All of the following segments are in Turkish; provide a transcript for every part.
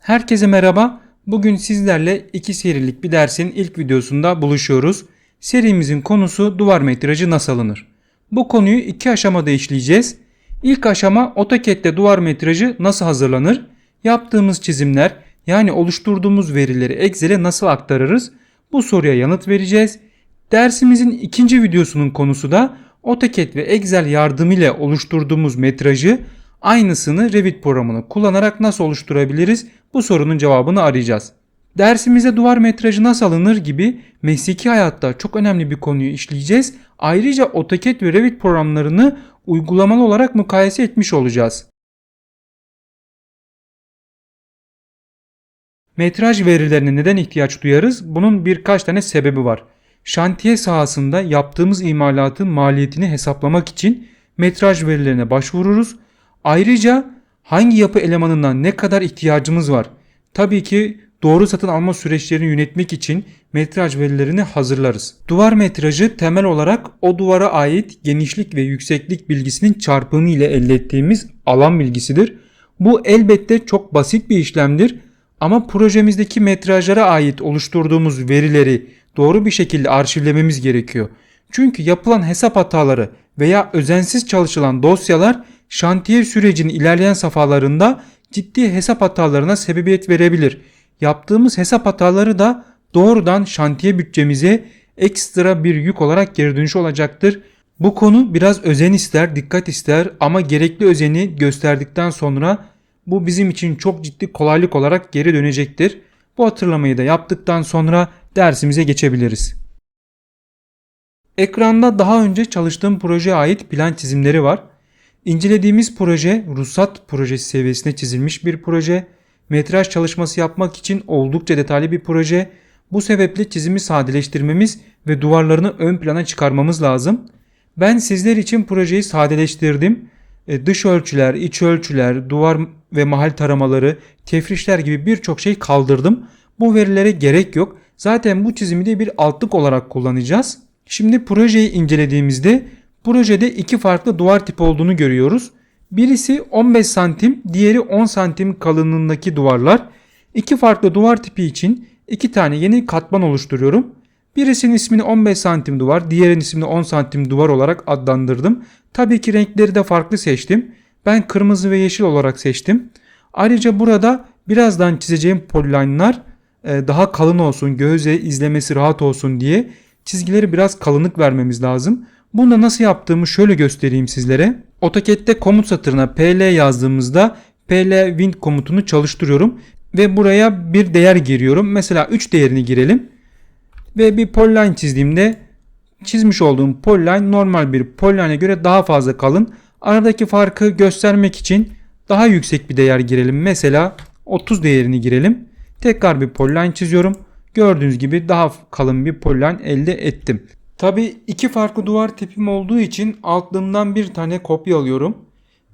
Herkese merhaba. Bugün sizlerle iki serilik bir dersin ilk videosunda buluşuyoruz. Serimizin konusu duvar metrajı nasıl alınır? Bu konuyu iki aşamada işleyeceğiz. İlk aşama AutoCAD'de duvar metrajı nasıl hazırlanır? Yaptığımız çizimler yani oluşturduğumuz verileri Excel'e nasıl aktarırız? Bu soruya yanıt vereceğiz. Dersimizin ikinci videosunun konusu da AutoCAD ve Excel yardımıyla oluşturduğumuz metrajı aynısını Revit programını kullanarak nasıl oluşturabiliriz? Bu sorunun cevabını arayacağız. Dersimize duvar metrajı nasıl alınır gibi mesleki hayatta çok önemli bir konuyu işleyeceğiz. Ayrıca AutoCAD ve Revit programlarını uygulamalı olarak mukayese etmiş olacağız. Metraj verilerine neden ihtiyaç duyarız? Bunun birkaç tane sebebi var. Şantiye sahasında yaptığımız imalatın maliyetini hesaplamak için metraj verilerine başvururuz. Ayrıca hangi yapı elemanından ne kadar ihtiyacımız var? Tabii ki doğru satın alma süreçlerini yönetmek için metraj verilerini hazırlarız. Duvar metrajı temel olarak o duvara ait genişlik ve yükseklik bilgisinin çarpımı ile elde ettiğimiz alan bilgisidir. Bu elbette çok basit bir işlemdir ama projemizdeki metrajlara ait oluşturduğumuz verileri doğru bir şekilde arşivlememiz gerekiyor. Çünkü yapılan hesap hataları veya özensiz çalışılan dosyalar şantiye sürecinin ilerleyen safhalarında ciddi hesap hatalarına sebebiyet verebilir. Yaptığımız hesap hataları da doğrudan şantiye bütçemize ekstra bir yük olarak geri dönüş olacaktır. Bu konu biraz özen ister, dikkat ister ama gerekli özeni gösterdikten sonra bu bizim için çok ciddi kolaylık olarak geri dönecektir. Bu hatırlamayı da yaptıktan sonra dersimize geçebiliriz. Ekranda daha önce çalıştığım projeye ait plan çizimleri var. İncelediğimiz proje ruhsat projesi seviyesine çizilmiş bir proje. Metraj çalışması yapmak için oldukça detaylı bir proje. Bu sebeple çizimi sadeleştirmemiz ve duvarlarını ön plana çıkarmamız lazım. Ben sizler için projeyi sadeleştirdim. E, dış ölçüler, iç ölçüler, duvar ve mahal taramaları, tefrişler gibi birçok şey kaldırdım. Bu verilere gerek yok. Zaten bu çizimi de bir altlık olarak kullanacağız. Şimdi projeyi incelediğimizde projede iki farklı duvar tipi olduğunu görüyoruz. Birisi 15 santim, diğeri 10 santim kalınlığındaki duvarlar. İki farklı duvar tipi için iki tane yeni katman oluşturuyorum. Birisinin ismini 15 santim duvar, diğerinin ismini 10 santim duvar olarak adlandırdım. Tabii ki renkleri de farklı seçtim. Ben kırmızı ve yeşil olarak seçtim. Ayrıca burada birazdan çizeceğim poliline'lar e, daha kalın olsun, göze izlemesi rahat olsun diye çizgileri biraz kalınlık vermemiz lazım. Bunu da nasıl yaptığımı şöyle göstereyim sizlere. AutoCAD'de komut satırına pl yazdığımızda pl wind komutunu çalıştırıyorum ve buraya bir değer giriyorum. Mesela 3 değerini girelim ve bir polyline çizdiğimde çizmiş olduğum polyline normal bir polyline'e göre daha fazla kalın. Aradaki farkı göstermek için daha yüksek bir değer girelim. Mesela 30 değerini girelim. Tekrar bir polyline çiziyorum. Gördüğünüz gibi daha kalın bir polyline elde ettim. Tabi iki farklı duvar tipim olduğu için altlığımdan bir tane kopya alıyorum.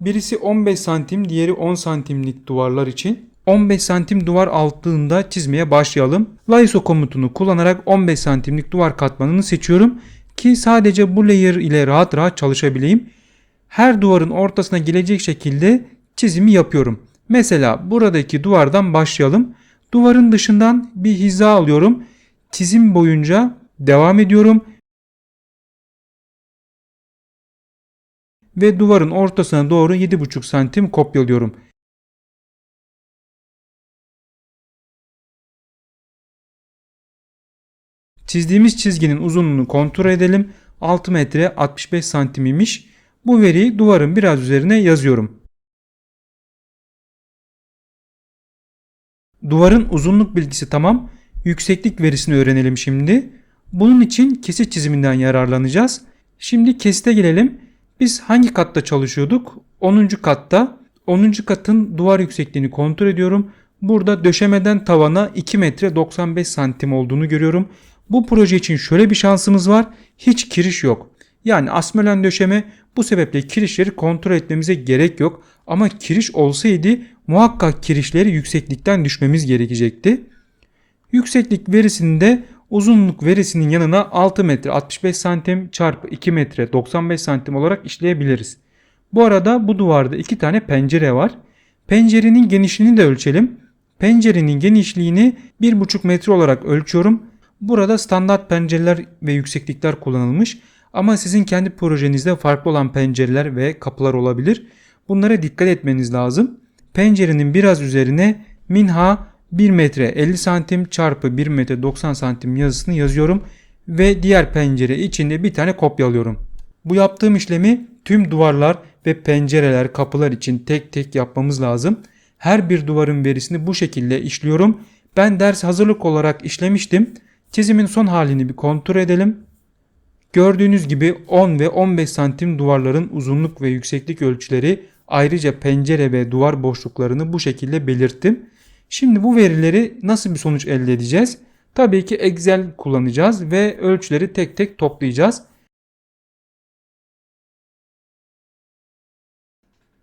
Birisi 15 santim diğeri 10 santimlik duvarlar için. 15 santim duvar altlığında çizmeye başlayalım. Lyso komutunu kullanarak 15 santimlik duvar katmanını seçiyorum ki sadece bu layer ile rahat rahat çalışabileyim. Her duvarın ortasına gelecek şekilde çizimi yapıyorum. Mesela buradaki duvardan başlayalım. Duvarın dışından bir hiza alıyorum. Çizim boyunca devam ediyorum. Ve duvarın ortasına doğru 7,5 santim kopyalıyorum. Çizdiğimiz çizginin uzunluğunu kontrol edelim. 6 metre 65 santim imiş. Bu veriyi duvarın biraz üzerine yazıyorum. Duvarın uzunluk bilgisi tamam. Yükseklik verisini öğrenelim şimdi. Bunun için kesit çiziminden yararlanacağız. Şimdi kesite gelelim. Biz hangi katta çalışıyorduk? 10. katta. 10. katın duvar yüksekliğini kontrol ediyorum. Burada döşemeden tavana 2 metre 95 santim olduğunu görüyorum. Bu proje için şöyle bir şansımız var. Hiç kiriş yok. Yani asmölen döşeme bu sebeple kirişleri kontrol etmemize gerek yok. Ama kiriş olsaydı muhakkak kirişleri yükseklikten düşmemiz gerekecekti. Yükseklik verisinde uzunluk verisinin yanına 6 metre 65 santim çarpı 2 metre 95 santim olarak işleyebiliriz. Bu arada bu duvarda iki tane pencere var. Pencerenin genişliğini de ölçelim. Pencerenin genişliğini 1,5 metre olarak ölçüyorum. Burada standart pencereler ve yükseklikler kullanılmış. Ama sizin kendi projenizde farklı olan pencereler ve kapılar olabilir. Bunlara dikkat etmeniz lazım. Pencerenin biraz üzerine minha 1 metre 50 santim çarpı 1 metre 90 santim yazısını yazıyorum. Ve diğer pencere içinde bir tane kopya alıyorum. Bu yaptığım işlemi tüm duvarlar ve pencereler, kapılar için tek tek yapmamız lazım. Her bir duvarın verisini bu şekilde işliyorum. Ben ders hazırlık olarak işlemiştim. Çizimin son halini bir kontrol edelim. Gördüğünüz gibi 10 ve 15 santim duvarların uzunluk ve yükseklik ölçüleri ayrıca pencere ve duvar boşluklarını bu şekilde belirttim. Şimdi bu verileri nasıl bir sonuç elde edeceğiz? Tabii ki Excel kullanacağız ve ölçüleri tek tek toplayacağız.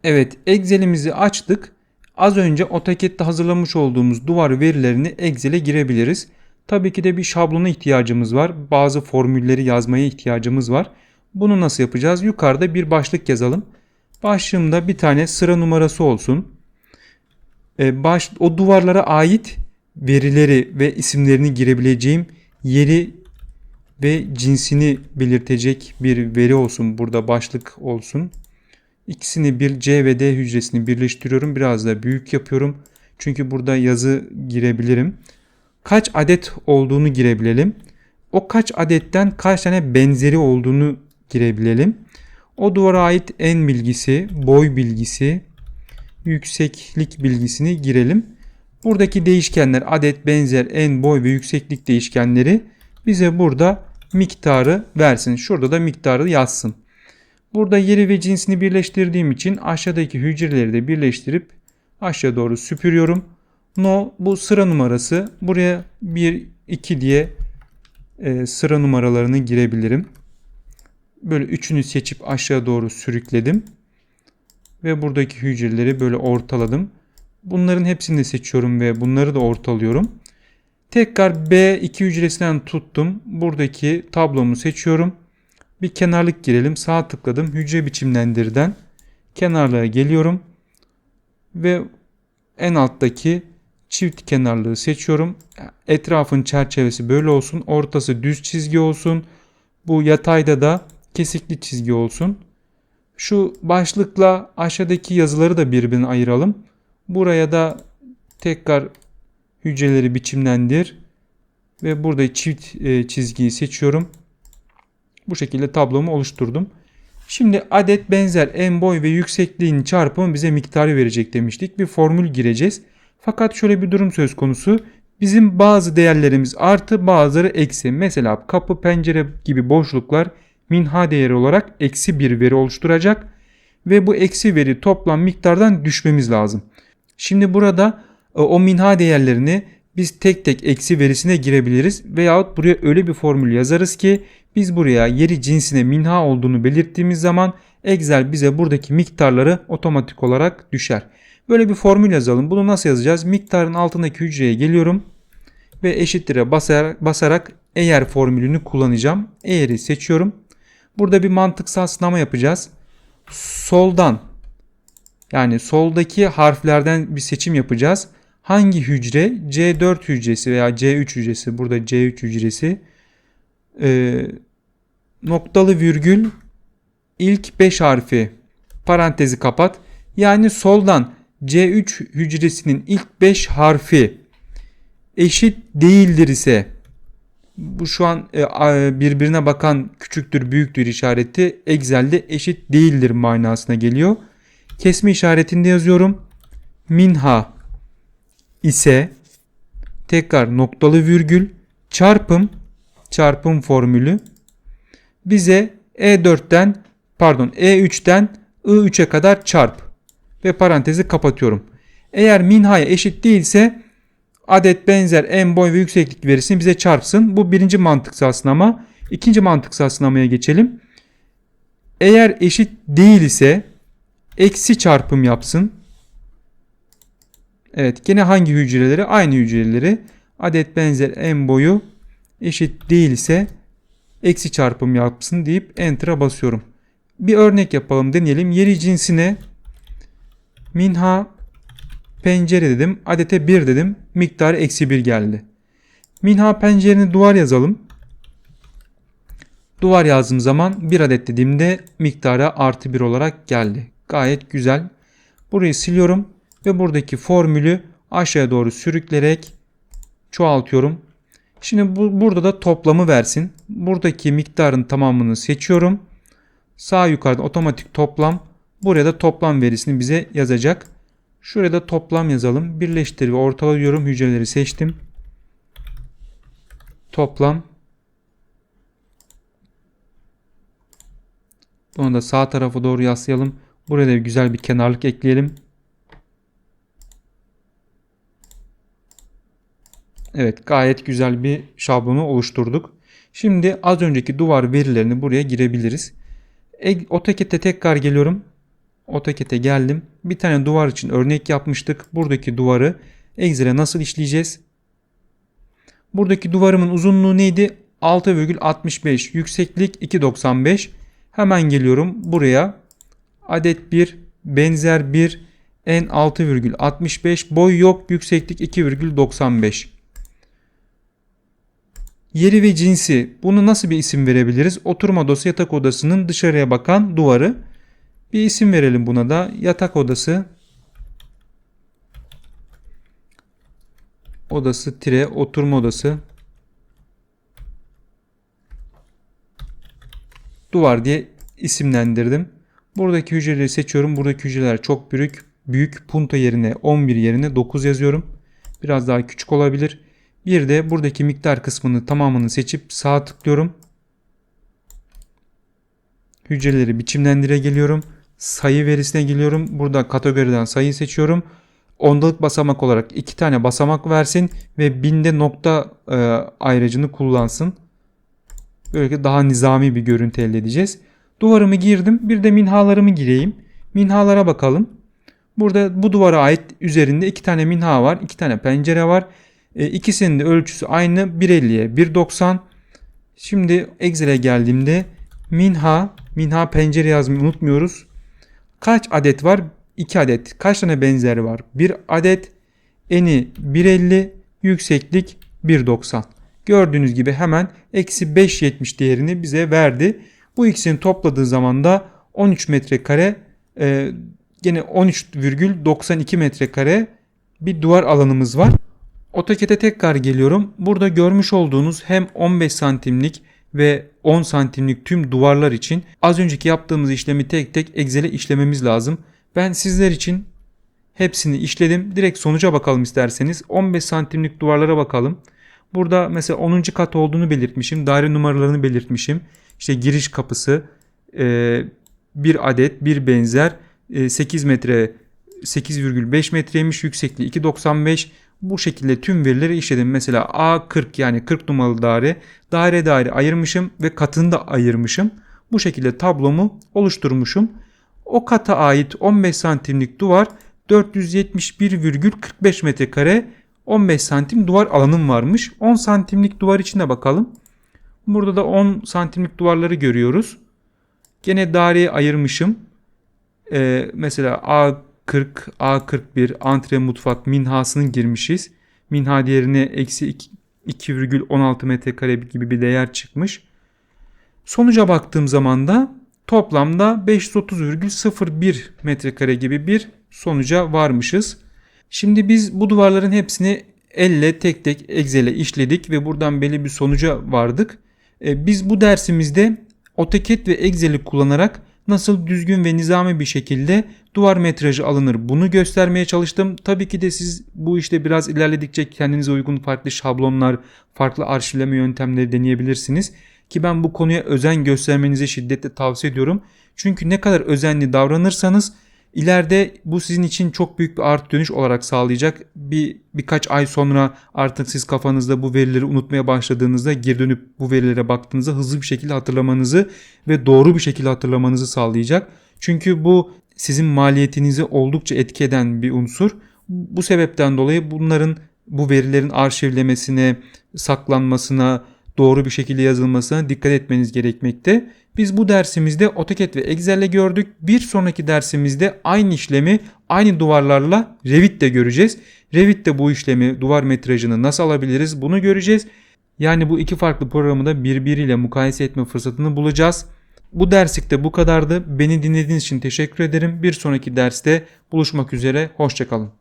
Evet Excel'imizi açtık. Az önce AutoCAD'de hazırlamış olduğumuz duvar verilerini Excel'e girebiliriz. Tabii ki de bir şablona ihtiyacımız var. Bazı formülleri yazmaya ihtiyacımız var. Bunu nasıl yapacağız? Yukarıda bir başlık yazalım. Başlığımda bir tane sıra numarası olsun. Ee, baş, o duvarlara ait verileri ve isimlerini girebileceğim yeri ve cinsini belirtecek bir veri olsun. Burada başlık olsun. İkisini bir C ve D hücresini birleştiriyorum. Biraz da büyük yapıyorum. Çünkü burada yazı girebilirim. Kaç adet olduğunu girebilelim. O kaç adetten kaç tane benzeri olduğunu girebilelim. O duvara ait en bilgisi, boy bilgisi, yükseklik bilgisini girelim. Buradaki değişkenler adet, benzer, en, boy ve yükseklik değişkenleri bize burada miktarı versin. Şurada da miktarı yazsın. Burada yeri ve cinsini birleştirdiğim için aşağıdaki hücreleri de birleştirip aşağı doğru süpürüyorum. No bu sıra numarası. Buraya 1, 2 diye e, sıra numaralarını girebilirim. Böyle üçünü seçip aşağı doğru sürükledim. Ve buradaki hücreleri böyle ortaladım. Bunların hepsini de seçiyorum ve bunları da ortalıyorum. Tekrar B2 hücresinden tuttum. Buradaki tablomu seçiyorum. Bir kenarlık girelim. Sağ tıkladım. Hücre biçimlendirden kenarlığa geliyorum. Ve en alttaki çift kenarlığı seçiyorum. Etrafın çerçevesi böyle olsun. Ortası düz çizgi olsun. Bu yatayda da kesikli çizgi olsun. Şu başlıkla aşağıdaki yazıları da birbirine ayıralım. Buraya da tekrar hücreleri biçimlendir ve burada çift e, çizgiyi seçiyorum. Bu şekilde tablomu oluşturdum. Şimdi adet benzer en boy ve yüksekliğin çarpımı bize miktarı verecek demiştik. Bir formül gireceğiz. Fakat şöyle bir durum söz konusu. Bizim bazı değerlerimiz artı bazıları eksi. Mesela kapı pencere gibi boşluklar minha değeri olarak eksi bir veri oluşturacak. Ve bu eksi veri toplam miktardan düşmemiz lazım. Şimdi burada e, o minha değerlerini biz tek tek eksi verisine girebiliriz. Veyahut buraya öyle bir formül yazarız ki biz buraya yeri cinsine minha olduğunu belirttiğimiz zaman Excel bize buradaki miktarları otomatik olarak düşer. Böyle bir formül yazalım. Bunu nasıl yazacağız? Miktarın altındaki hücreye geliyorum ve eşittire basarak, basarak eğer formülünü kullanacağım. Eğeri seçiyorum. Burada bir mantıksal sınama yapacağız. Soldan yani soldaki harflerden bir seçim yapacağız. Hangi hücre C4 hücresi veya C3 hücresi burada C3 hücresi e, noktalı virgül ilk 5 harfi parantezi kapat. Yani soldan C3 hücresinin ilk 5 harfi eşit değildir ise bu şu an e, birbirine bakan küçüktür büyüktür işareti Excel'de eşit değildir manasına geliyor. Kesme işaretinde yazıyorum. Minha ise tekrar noktalı virgül çarpım çarpım formülü bize E4'ten pardon E3'ten I3'e kadar çarp ve parantezi kapatıyorum. Eğer minha'ya eşit değilse adet benzer en boy ve yükseklik verisini bize çarpsın. Bu birinci mantıksal sınama. İkinci mantıksal sınamaya geçelim. Eğer eşit değil ise eksi çarpım yapsın. Evet gene hangi hücreleri? Aynı hücreleri. Adet benzer en boyu eşit değilse eksi çarpım yapsın deyip enter'a basıyorum. Bir örnek yapalım deneyelim. Yeri cinsine minha pencere dedim. Adete 1 dedim. Miktarı eksi 1 geldi. Minha pencereni duvar yazalım. Duvar yazdığım zaman 1 adet dediğimde miktarı artı 1 olarak geldi. Gayet güzel. Burayı siliyorum ve buradaki formülü aşağıya doğru sürükleyerek çoğaltıyorum. Şimdi bu, burada da toplamı versin. Buradaki miktarın tamamını seçiyorum. Sağ yukarıda otomatik toplam. Buraya da toplam verisini bize yazacak. Şuraya da toplam yazalım. Birleştir ve ortala diyorum. Hücreleri seçtim. Toplam. Bunu da sağ tarafa doğru yaslayalım. Buraya da güzel bir kenarlık ekleyelim. Evet gayet güzel bir şablonu oluşturduk. Şimdi az önceki duvar verilerini buraya girebiliriz. E, AutoCAD'e tekrar geliyorum. AutoCAD'e geldim. Bir tane duvar için örnek yapmıştık. Buradaki duvarı Excel'e nasıl işleyeceğiz? Buradaki duvarımın uzunluğu neydi? 6,65 yükseklik 2,95 hemen geliyorum buraya adet 1 benzer 1 en 6,65 boy yok yükseklik 2,95 Yeri ve cinsi bunu nasıl bir isim verebiliriz? Oturma odası yatak odasının dışarıya bakan duvarı. Bir isim verelim buna da yatak odası odası tire oturma odası duvar diye isimlendirdim. Buradaki hücreleri seçiyorum. Buradaki hücreler çok büyük. Büyük punta yerine 11 yerine 9 yazıyorum. Biraz daha küçük olabilir. Bir de buradaki miktar kısmını tamamını seçip sağ tıklıyorum. Hücreleri biçimlendire geliyorum. Sayı verisine geliyorum. Burada kategoriden sayı seçiyorum. Ondalık basamak olarak iki tane basamak versin ve binde nokta e, ayracını kullansın. Böylece daha nizami bir görüntü elde edeceğiz. Duvarımı girdim. Bir de minhalarımı gireyim. Minhalara bakalım. Burada bu duvara ait üzerinde iki tane minha var. iki tane pencere var. E, ikisinin de ölçüsü aynı 1.50'ye 1.90. Şimdi Excel'e geldiğimde minha, minha pencere yazmayı unutmuyoruz. Kaç adet var? 2 adet. Kaç tane benzeri var? 1 adet. Eni 1.50, yükseklik 1.90. Gördüğünüz gibi hemen eksi 5.70 değerini bize verdi. Bu ikisini topladığı zaman da 13 metrekare e, gene 13,92 metrekare bir duvar alanımız var. AutoCAD'e tekrar geliyorum. Burada görmüş olduğunuz hem 15 santimlik ve 10 santimlik tüm duvarlar için az önceki yaptığımız işlemi tek tek Excel'e işlememiz lazım. Ben sizler için hepsini işledim. Direkt sonuca bakalım isterseniz. 15 santimlik duvarlara bakalım. Burada mesela 10. kat olduğunu belirtmişim. Daire numaralarını belirtmişim. İşte giriş kapısı e, bir adet bir benzer 8 metre 8,5 metreymiş yüksekliği 2.95 bu şekilde tüm verileri işledim. Mesela A40 yani 40 numaralı daire daire daire ayırmışım ve katını da ayırmışım. Bu şekilde tablomu oluşturmuşum. O kata ait 15 santimlik duvar 471,45 metrekare 15 santim duvar alanım varmış. 10 santimlik duvar içine bakalım. Burada da 10 santimlik duvarları görüyoruz. Gene daireye ayırmışım. Ee, mesela A40, A41 antre mutfak minhasının girmişiz. Minha değerine eksi 2,16 metrekare gibi bir değer çıkmış. Sonuca baktığım zaman da toplamda 530,01 metrekare gibi bir sonuca varmışız. Şimdi biz bu duvarların hepsini elle tek tek Excel'e işledik ve buradan belli bir sonuca vardık. E, biz bu dersimizde AutoCAD ve Excel'i kullanarak nasıl düzgün ve nizami bir şekilde duvar metrajı alınır bunu göstermeye çalıştım. Tabii ki de siz bu işte biraz ilerledikçe kendinize uygun farklı şablonlar, farklı arşivleme yöntemleri deneyebilirsiniz. Ki ben bu konuya özen göstermenizi şiddetle tavsiye ediyorum. Çünkü ne kadar özenli davranırsanız İleride bu sizin için çok büyük bir artı dönüş olarak sağlayacak. Bir birkaç ay sonra artık siz kafanızda bu verileri unutmaya başladığınızda geri dönüp bu verilere baktığınızda hızlı bir şekilde hatırlamanızı ve doğru bir şekilde hatırlamanızı sağlayacak. Çünkü bu sizin maliyetinizi oldukça etki eden bir unsur. Bu sebepten dolayı bunların bu verilerin arşivlemesine, saklanmasına, doğru bir şekilde yazılmasına dikkat etmeniz gerekmekte. Biz bu dersimizde AutoCAD ve Excel'le gördük. Bir sonraki dersimizde aynı işlemi aynı duvarlarla Revit de göreceğiz. Revit'te bu işlemi duvar metrajını nasıl alabiliriz bunu göreceğiz. Yani bu iki farklı programı da birbiriyle mukayese etme fırsatını bulacağız. Bu derslikte bu kadardı. Beni dinlediğiniz için teşekkür ederim. Bir sonraki derste buluşmak üzere. Hoşçakalın.